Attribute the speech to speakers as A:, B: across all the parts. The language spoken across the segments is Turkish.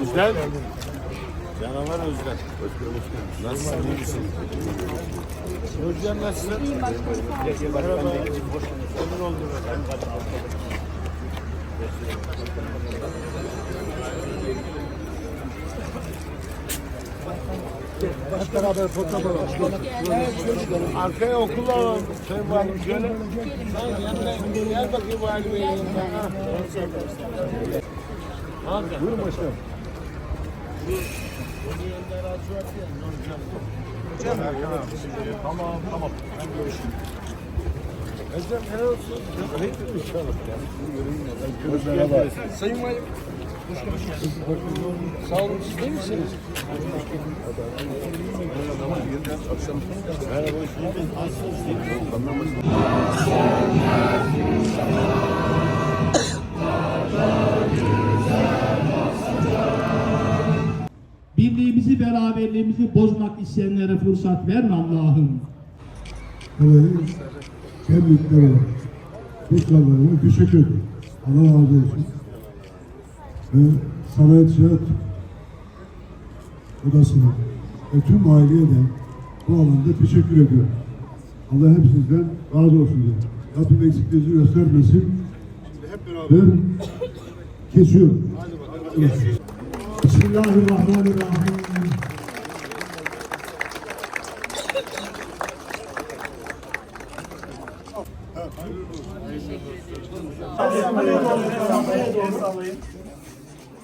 A: Özlem. Canavar Özlem. Nasılsın? iyi misin? Özlem nasılsın? İyiyim başkanım. Merhaba. Memnun oldum.
B: Hep beraber fotoğraf alalım.
A: Arkaya okul alalım. Sayın Valim şöyle. Gel bakayım Valim Bey'in yanına.
B: Buyurun başkanım.
A: Tamam tamam. Ben görüşürüm. Özlem helal olsun. Hayırdır inşallah. Sayın Valim. Sağ olun siz değil misiniz?
C: Birliğimizi, beraberliğimizi bozmak isteyenlere fırsat verme Allah'ım.
B: Burayı tebrikler olarak tekrarlarına teşekkür ederim. Allah razı olsun. Ve Sanayi Ticaret Odası'na ve tüm aileye de bu alanda teşekkür ediyorum. Allah hepinizden razı olsun diyorum. Rabbim eksikliğinizi göstermesin. Ben kesiyorum.
C: Bismillahirrahmanirrahim.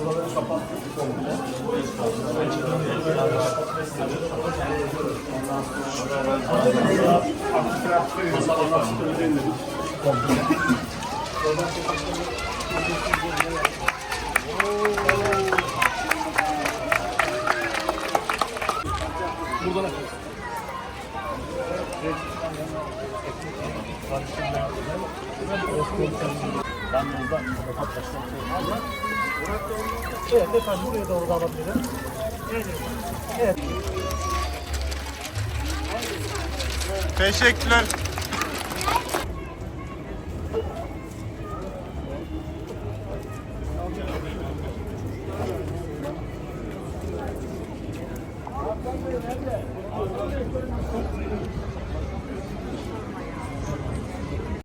D: Buraları kapattık komple. Komple. Evet efendim buraya doğru da alabilirim.
A: Teşekkürler.